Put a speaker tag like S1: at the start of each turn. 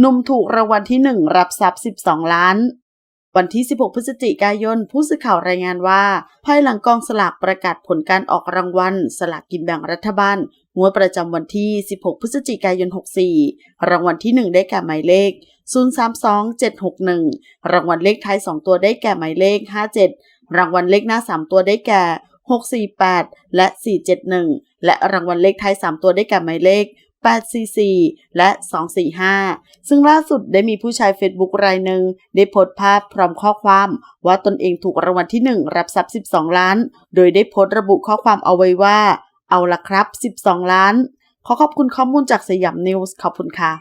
S1: หนุ่มถูกรางวัลที่ 1 รับทรัพย์ 12 ล้าน วันที่ 16 พฤศจิกายน ผู้สื่อข่าวรายงานว่า ภายหลังกองสลากประกาศผลการออกรางวัล สลากกินแบ่งรัฐบาลงวดประจำวันที่ 16 พฤศจิกายน 64 รางวัลที่ 1 ได้แก่หมายเลข 032761 รางวัลเลขท้าย 2 ตัวได้แก่หมายเลข 57 รางวัลเลขหน้า 3 ตัวได้แก่ 648 และ 471 และรางวัลเลขท้าย 3 ตัวได้แก่หมายเลข 844 และ 245 ซึ่งล่าสุดได้มีผู้ใช้ Facebook รายหนึ่งได้โพสต์ภาพพร้อมข้อความว่าตนเองถูกรางวัลที่ 1 รับทรัพย์ 12 ล้าน โดยได้โพสต์ระบุข้อความเอาไว้ว่า เอาละครับ 12 ล้าน ขอขอบคุณข้อมูลจากสยามนิวส์ขอบคุณค่ะ